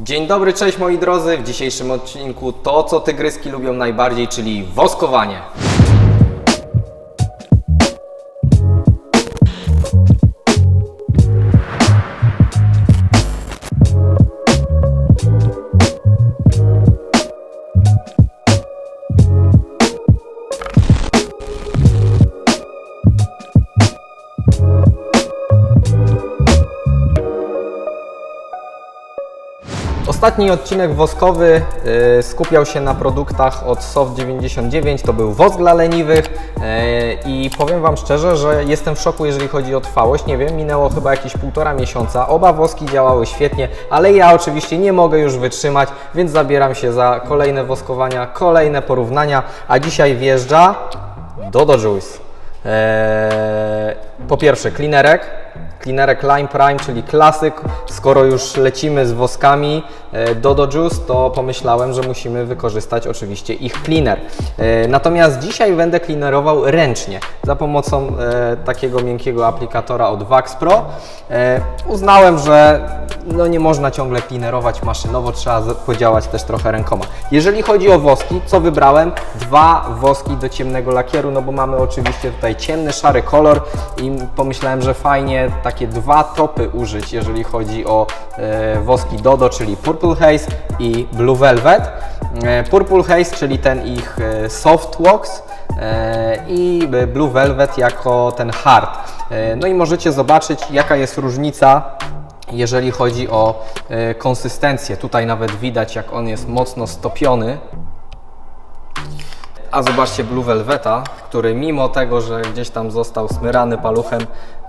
Dzień dobry, cześć moi drodzy. W dzisiejszym odcinku to, co tygryski lubią najbardziej, czyli woskowanie. Ostatni odcinek woskowy y, skupiał się na produktach od Soft99, to był wosk dla leniwych y, i powiem Wam szczerze, że jestem w szoku, jeżeli chodzi o trwałość. Nie wiem, minęło chyba jakieś półtora miesiąca, oba woski działały świetnie, ale ja oczywiście nie mogę już wytrzymać, więc zabieram się za kolejne woskowania, kolejne porównania, a dzisiaj wjeżdża Dodo Juice. Eee, po pierwsze, cleanerek. Cleanerek Lime Prime, czyli klasyk. Skoro już lecimy z woskami e, Dodo Juice, to pomyślałem, że musimy wykorzystać oczywiście ich cleaner. E, Natomiast dzisiaj będę cleanerował ręcznie za pomocą e, takiego miękkiego aplikatora od Wax Pro. Uznałem, że no nie można ciągle cleanerować maszynowo, trzeba podziałać też trochę rękoma. Jeżeli chodzi o woski, co wybrałem? Dwa woski do ciemnego lakieru, no bo mamy oczywiście tutaj ciemny, szary kolor i pomyślałem, że fajnie takie dwa topy użyć, jeżeli chodzi o e, woski Dodo, czyli Purple Haze i Blue Velvet. E, Purple Haze, czyli ten ich e, soft wax i Blue Velvet jako ten hard. No i możecie zobaczyć, jaka jest różnica jeżeli chodzi o konsystencję. Tutaj nawet widać, jak on jest mocno stopiony. A zobaczcie Blue Velveta, który mimo tego, że gdzieś tam został smyrany paluchem,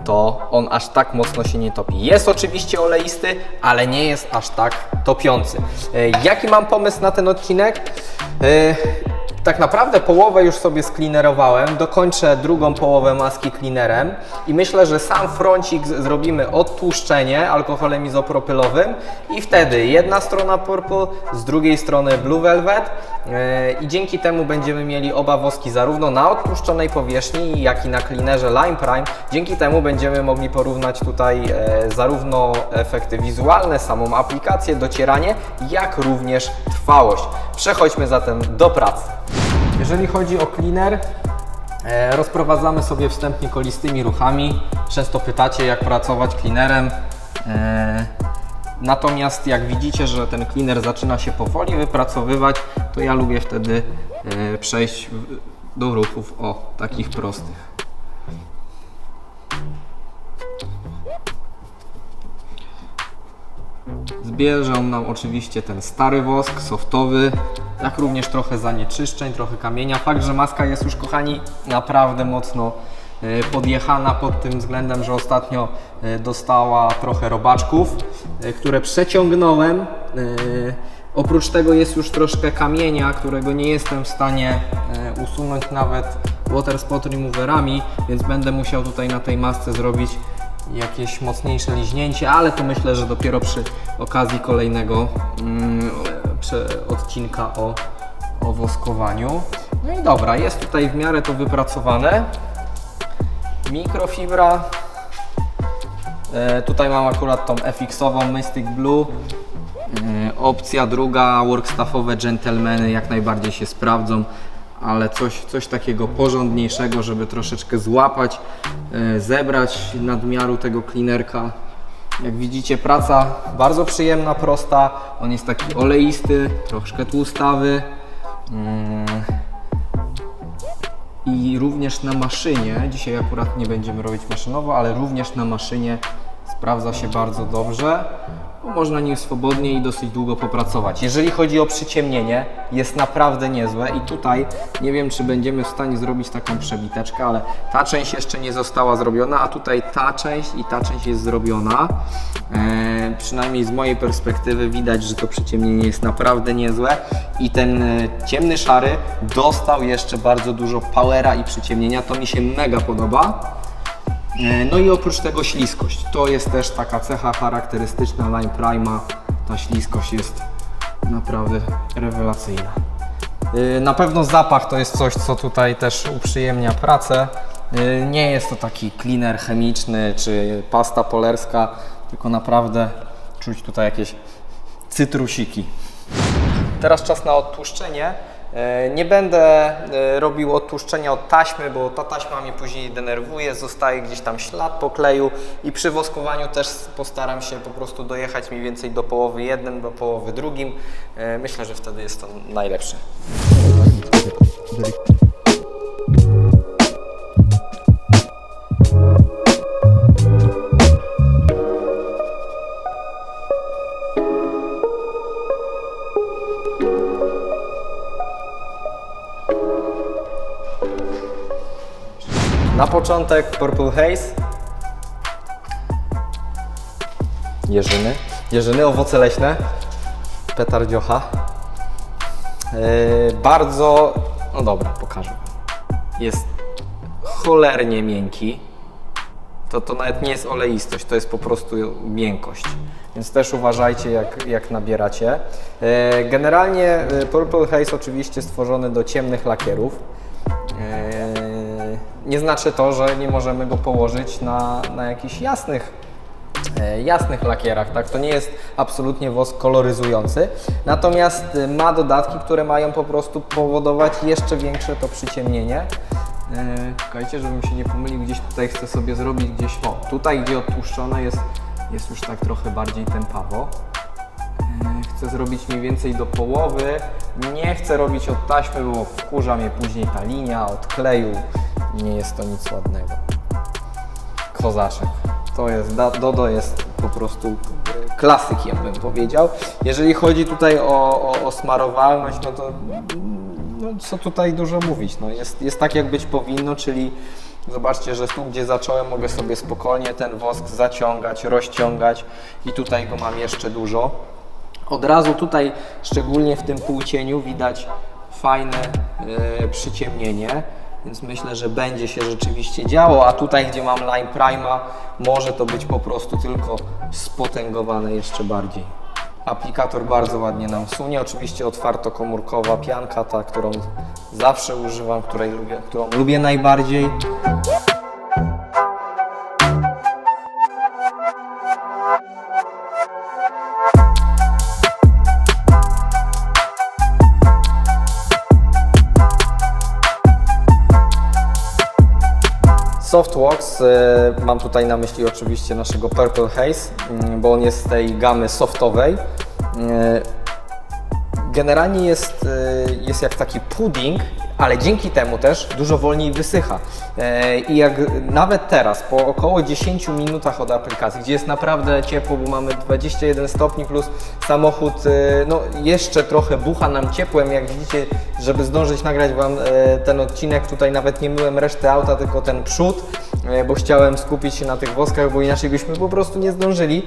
to on aż tak mocno się nie topi. Jest oczywiście oleisty, ale nie jest aż tak topiący. E, Jaki mam pomysł na ten odcinek? Tak naprawdę połowę już sobie sklinerowałem, dokończę drugą połowę maski cleanerem i myślę, że sam froncik zrobimy odtłuszczenie alkoholem izopropylowym i wtedy jedna strona purple, z drugiej strony blue velvet e, i dzięki temu będziemy mieli oba woski zarówno na odtłuszczonej powierzchni, jak i na cleanerze Lime Prime. Dzięki temu będziemy mogli porównać tutaj e, zarówno efekty wizualne, samą aplikację, docieranie, jak również trwałość. Przechodźmy zatem do pracy. Jeżeli chodzi o cleaner, e, rozprowadzamy sobie wstępnie kolistymi ruchami. Często pytacie, jak pracować cleanerem. E, Natomiast jak widzicie, że ten cleaner zaczyna się powoli wypracowywać, to ja lubię wtedy e, przejść do ruchów o takich prostych. Zbierze on nam oczywiście ten stary wosk, softowy, jak również trochę zanieczyszczeń, trochę kamienia. Fakt, że maska jest już, kochani, naprawdę mocno e, podjechana pod tym względem, że ostatnio e, dostała trochę robaczków, e, które przeciągnąłem. Oprócz tego jest już troszkę kamienia, którego nie jestem w stanie usunąć nawet water spot removerami, więc będę musiał tutaj na tej masce zrobić jakieś mocniejsze liźnięcie, ale to myślę, że dopiero przy okazji kolejnego mm, odcinka o, o woskowaniu. No i dobra, jest tutaj w miarę to wypracowane. Mikrofibra. E, tutaj mam akurat tą FX-ową Mystic Blue. E, opcja druga, workstaffowe gentlemany jak najbardziej się sprawdzą, ale coś, coś takiego porządniejszego, żeby troszeczkę złapać, e, zebrać nadmiaru tego cleanerka. Jak widzicie praca bardzo przyjemna, prosta, on jest taki oleisty, troszkę tłustawy. Mm. I również na maszynie, dzisiaj akurat nie będziemy robić maszynowo, ale również na maszynie sprawdza się bardzo dobrze, bo można nim swobodnie i dosyć długo popracować. Jeżeli chodzi o przyciemnienie, jest naprawdę niezłe i tutaj nie wiem, czy będziemy w stanie zrobić taką przebiteczkę, ale ta część jeszcze nie została zrobiona, a tutaj ta część i ta część jest zrobiona. Eee, przynajmniej z mojej perspektywy widać, że to przyciemnienie jest naprawdę niezłe i ten e, ciemny szary dostał jeszcze bardzo dużo powera i przyciemnienia. To mi się mega podoba. E, No i oprócz tego śliskość. To jest też taka cecha charakterystyczna Lime Prima. Ta śliskość jest naprawdę rewelacyjna. E, Na pewno zapach to jest coś, co tutaj też uprzyjemnia pracę. E, Nie jest to taki cleaner chemiczny czy pasta polerska, tylko naprawdę czuć tutaj jakieś cytrusiki. Teraz czas na odtłuszczenie. E, Nie będę e, robił odtłuszczenia od taśmy, bo ta taśma mnie później denerwuje, zostaje gdzieś tam ślad po kleju i przy woskowaniu też postaram się po prostu dojechać mniej więcej do połowy jednym, do połowy drugim. E, Myślę, że wtedy jest to najlepsze. Na początek Purple Haze. Jeżyny. Jeżyny, owoce leśne. Petardziocha. Yy, bardzo, no dobra, pokażę. Jest cholernie miękki. To, to nawet nie jest oleistość, to jest po prostu miękkość. Więc też uważajcie, jak, jak nabieracie. E, Generalnie e, Purple Haze oczywiście stworzony do ciemnych lakierów. Nie znaczy to, że nie możemy go położyć na, na jakichś jasnych e, jasnych lakierach, tak? To nie jest absolutnie wosk koloryzujący, natomiast e, ma dodatki, które mają po prostu powodować jeszcze większe to przyciemnienie. E, Czekajcie, żebym się nie pomylił, gdzieś tutaj chcę sobie zrobić gdzieś, o, tutaj gdzie odtłuszczone jest, jest już tak trochę bardziej tępawo. Chcę zrobić mniej więcej do połowy. Nie chcę robić od taśmy, bo wkurza mnie później ta linia od kleju. Nie jest to nic ładnego kozaszek. To jest, Dodo jest po prostu klasykiem, bym powiedział. Jeżeli chodzi tutaj o, o, o smarowalność, no to no, co tutaj dużo mówić. No, jest, jest tak, jak być powinno, czyli zobaczcie, że tu, gdzie zacząłem, mogę sobie spokojnie ten wosk zaciągać, rozciągać i tutaj go mam jeszcze dużo. Od razu tutaj, szczególnie w tym półcieniu, widać fajne e, przyciemnienie, więc myślę, że będzie się rzeczywiście działo, a tutaj, gdzie mam Line Prima, może to być po prostu tylko spotęgowane jeszcze bardziej. Aplikator bardzo ładnie nam sunie, oczywiście otwartokomórkowa pianka, ta, którą zawsze używam, której lubię, którą lubię najbardziej. E, mam tutaj na myśli oczywiście naszego Purple Haze, mm, bo on jest z tej gamy softowej. E, Generalnie jest, e, jest jak taki pudding, ale dzięki temu też dużo wolniej wysycha. E, I jak nawet teraz, po około 10 minutach od aplikacji, gdzie jest naprawdę ciepło, bo mamy 21 stopni plus samochód e, no, jeszcze trochę bucha nam ciepłem, jak widzicie, żeby zdążyć nagrać Wam e, ten odcinek, tutaj nawet nie myłem reszty auta, tylko ten przód, bo chciałem skupić się na tych woskach, bo inaczej byśmy po prostu nie zdążyli,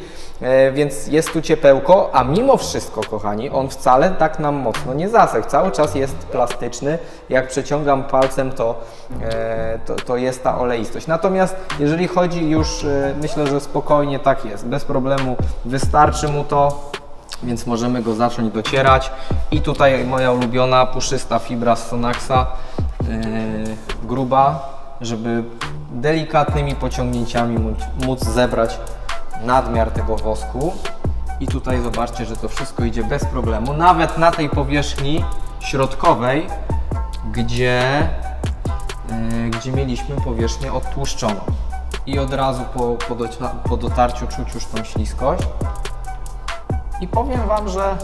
więc jest tu ciepełko, a mimo wszystko, kochani, on wcale tak nam mocno nie zasechł. Cały czas jest plastyczny. Jak przeciągam palcem, to, e, to, to jest ta oleistość. Natomiast jeżeli chodzi już, e, myślę, że spokojnie tak jest, bez problemu wystarczy mu to. Więc możemy go zacząć docierać. I tutaj moja ulubiona puszysta fibra z Sonaxa, e, gruba, żeby delikatnymi pociągnięciami móc, móc zebrać nadmiar tego wosku. I tutaj zobaczcie, że to wszystko idzie bez problemu. Nawet na tej powierzchni środkowej, gdzie, yy, gdzie mieliśmy powierzchnię odtłuszczoną. I od razu po, po, po dotarciu czuć już tą śliskość. I powiem Wam, że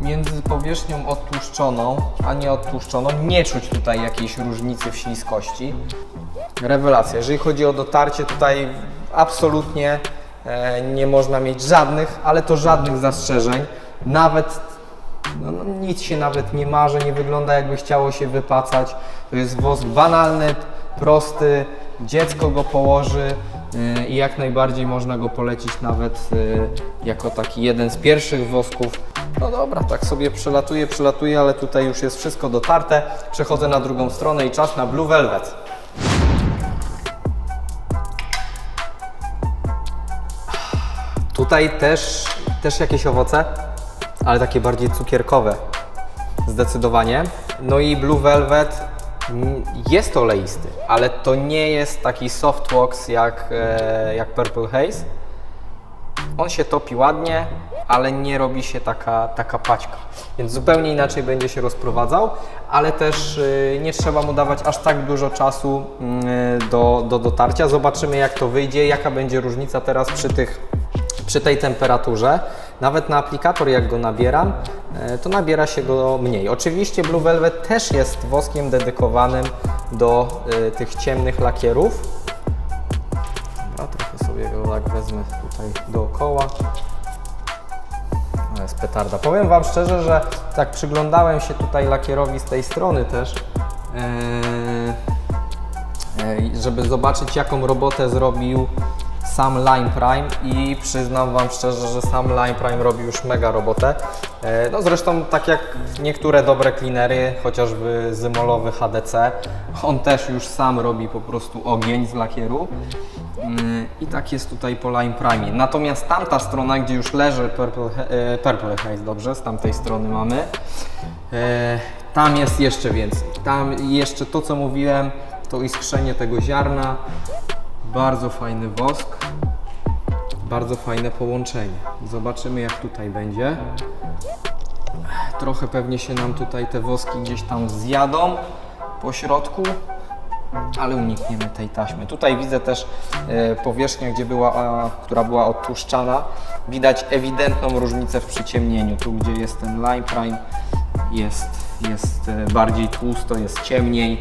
między powierzchnią odtłuszczoną, a nie odtłuszczoną nie czuć tutaj jakiejś różnicy w śliskości. Rewelacja. Jeżeli chodzi o dotarcie, tutaj absolutnie e, nie można mieć żadnych, ale to żadnych zastrzeżeń. Nawet no, no, nic się nawet nie marzy, nie wygląda jakby chciało się wypacać. To jest wosk banalny, prosty, dziecko go położy yy, i jak najbardziej można go polecić nawet yy, jako taki jeden z pierwszych wosków. No dobra, tak sobie przelatuję, przelatuję, ale tutaj już jest wszystko dotarte. Przechodzę na drugą stronę i czas na Blue Velvet. Tutaj też, też jakieś owoce, ale takie bardziej cukierkowe. Zdecydowanie. No i Blue Velvet jest oleisty, ale to nie jest taki softbox jak, e, jak Purple Haze. On się topi ładnie, ale nie robi się taka, taka paćka. Więc zupełnie inaczej będzie się rozprowadzał, ale też y, nie trzeba mu dawać aż tak dużo czasu y, do, do dotarcia. Zobaczymy jak to wyjdzie, jaka będzie różnica teraz przy tych przy tej temperaturze, nawet na aplikator jak go nabieram, e, to nabiera się go mniej. Oczywiście Blue Velvet też jest woskiem dedykowanym do e, tych ciemnych lakierów. Dobra, trochę sobie go tak wezmę tutaj dookoła. To jest petarda. Powiem Wam szczerze, że tak przyglądałem się tutaj lakierowi z tej strony też, e, żeby zobaczyć jaką robotę zrobił sam Line Prime i przyznam Wam szczerze, że sam Line Prime robi już mega robotę. E, No zresztą tak jak niektóre dobre cleanery, chociażby zymolowy HDC, on też już sam robi po prostu ogień z lakieru. Mm, I tak jest tutaj po Line Prime. Natomiast tamta strona, gdzie już leży Purple, e, Purple dobrze, z tamtej strony mamy, e, tam jest jeszcze więcej. Tam jeszcze to, co mówiłem, to iskrzenie tego ziarna, bardzo fajny wosk, bardzo fajne połączenie. Zobaczymy jak tutaj będzie. Trochę pewnie się nam tutaj te woski gdzieś tam zjadą po środku, ale unikniemy tej taśmy. Tutaj widzę też e, powierzchnię, gdzie była, która była odtłuszczana. Widać ewidentną różnicę w przyciemnieniu. Tu, gdzie jest ten Lime Prime, jest, jest e, bardziej tłusto, jest ciemniej.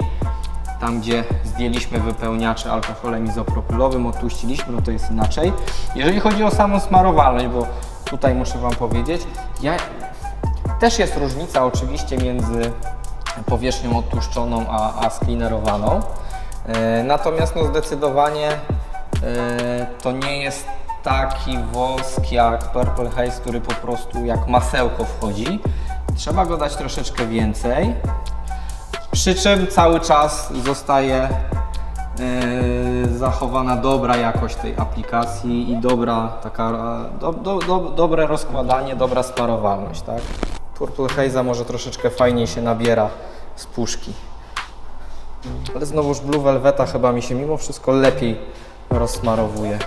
Tam, gdzie zdjęliśmy wypełniacze alkoholem izopropylowym, odtłuściliśmy, no to jest inaczej. Jeżeli chodzi o samą smarowalność, bo tutaj muszę Wam powiedzieć, ja, też jest różnica oczywiście między powierzchnią odtłuszczoną a, a sklinerowaną. E, Natomiast no zdecydowanie e, to nie jest taki wosk jak Purple Haze, który po prostu jak masełko wchodzi. Trzeba go dać troszeczkę więcej. Przy czym cały czas zostaje e, zachowana dobra jakość tej aplikacji i dobra taka, do, do, do, dobre rozkładanie, dobra sparowalność, tak? Purple Haze'a może troszeczkę fajniej się nabiera z puszki. Ale znowuż Blue Velveta chyba mi się mimo wszystko lepiej rozsmarowuje.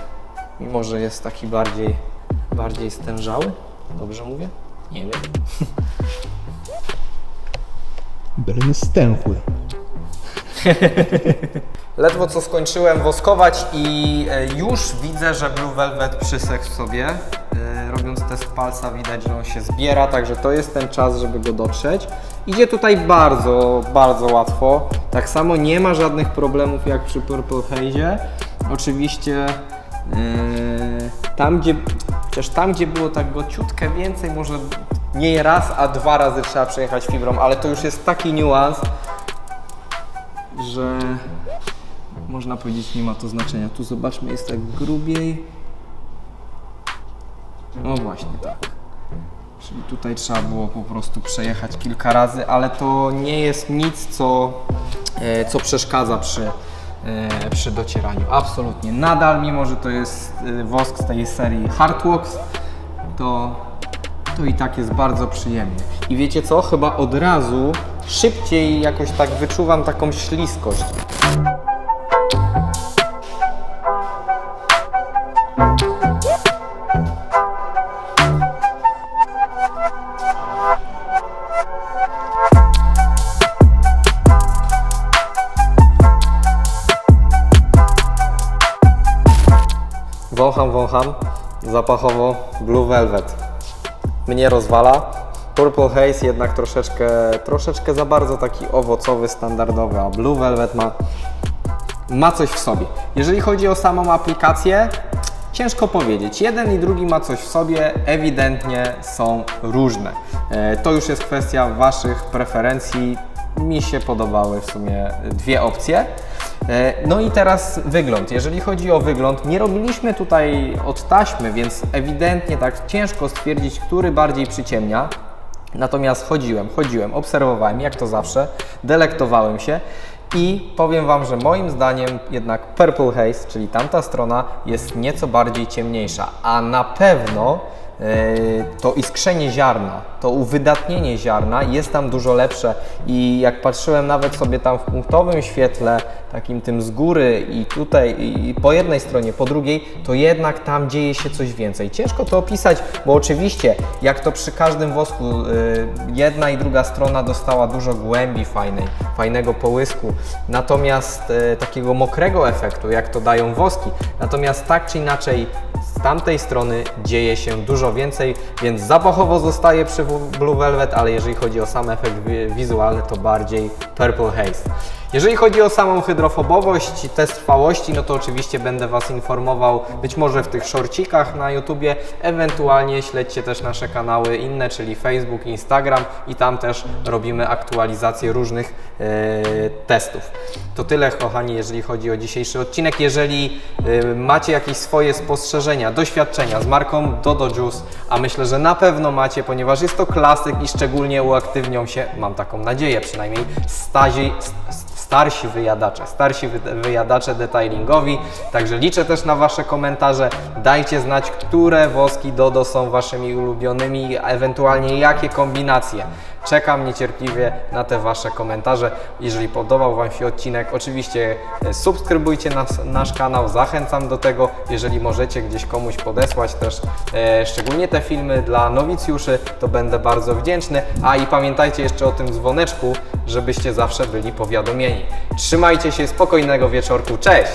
Mimo, że jest taki bardziej, bardziej stężały. Dobrze mówię? Nie wiem. Belen stęchły. Ledwo co skończyłem woskować i e, już widzę, że Blue Velvet przysechł sobie. E, Robiąc test palca widać, że on się zbiera, także to jest ten czas, żeby go dotrzeć. Idzie tutaj bardzo, bardzo łatwo. Tak samo nie ma żadnych problemów jak przy Purple Haze. Oczywiście e, tam, gdzie, chociaż tam, gdzie było tak go ciutkę więcej, może nie raz, a dwa razy trzeba przejechać fibrą, ale to już jest taki niuans, że można powiedzieć nie ma to znaczenia. Tu zobaczmy, jest tak grubiej. No właśnie tak. Czyli tutaj trzeba było po prostu przejechać kilka razy, ale to nie jest nic, co, e, co przeszkadza przy, e, przy docieraniu. Absolutnie. Nadal, mimo że to jest e, wosk z tej serii Hardworks, to, to i tak jest bardzo przyjemnie. I wiecie co? Chyba od razu szybciej jakoś tak wyczuwam taką śliskość. Wącham, wącham. Zapachowo Blue Velvet. Mnie rozwala. Purple Haze jednak troszeczkę, troszeczkę za bardzo taki owocowy, standardowy, a Blue Velvet ma, ma coś w sobie. Jeżeli chodzi o samą aplikację, ciężko powiedzieć. Jeden i drugi ma coś w sobie, ewidentnie są różne. E, To już jest kwestia Waszych preferencji. Mi się podobały w sumie dwie opcje. E, No i teraz wygląd. Jeżeli chodzi o wygląd, nie robiliśmy tutaj od taśmy, więc ewidentnie tak ciężko stwierdzić, który bardziej przyciemnia. Natomiast chodziłem, chodziłem, obserwowałem, jak to zawsze, delektowałem się i powiem Wam, że moim zdaniem jednak Purple Haze, czyli tamta strona, jest nieco bardziej ciemniejsza, a na pewno to iskrzenie ziarna, to uwydatnienie ziarna jest tam dużo lepsze i jak patrzyłem nawet sobie tam w punktowym świetle, takim tym z góry i tutaj i po jednej stronie, po drugiej, to jednak tam dzieje się coś więcej. Ciężko to opisać, bo oczywiście jak to przy każdym wosku y, jedna i druga strona dostała dużo głębi fajnej, fajnego połysku, natomiast y, takiego mokrego efektu, jak to dają woski. Natomiast tak czy inaczej z tamtej strony dzieje się dużo więcej, więc zapachowo zostaje przy Blue Velvet, ale jeżeli chodzi o sam efekt wi- wizualny, to bardziej Purple Haze. Jeżeli chodzi o samą hydrofobowość test trwałości, no to oczywiście będę Was informował być może w tych shortcikach na YouTubie, ewentualnie śledźcie też nasze kanały inne, czyli Facebook, Instagram i tam też robimy aktualizację różnych e, testów. To tyle kochani, jeżeli chodzi o dzisiejszy odcinek. Jeżeli e, macie jakieś swoje spostrzeżenia, doświadczenia z marką Dodo Juice, a myślę, że na pewno macie, ponieważ jest to klasyk i szczególnie uaktywnią się, mam taką nadzieję przynajmniej, stazi, st- starsi wyjadacze, starsi wy- wyjadacze detailingowi. Także liczę też na Wasze komentarze. Dajcie znać, które woski Dodo są Waszymi ulubionymi, ewentualnie jakie kombinacje. Czekam niecierpliwie na te Wasze komentarze. Jeżeli podobał Wam się odcinek, oczywiście e, subskrybujcie nas, nasz kanał, zachęcam do tego. Jeżeli możecie gdzieś komuś podesłać też, e, szczególnie te filmy dla nowicjuszy, to będę bardzo wdzięczny. A i pamiętajcie jeszcze o tym dzwoneczku, żebyście zawsze byli powiadomieni. Trzymajcie się, spokojnego wieczorku, cześć!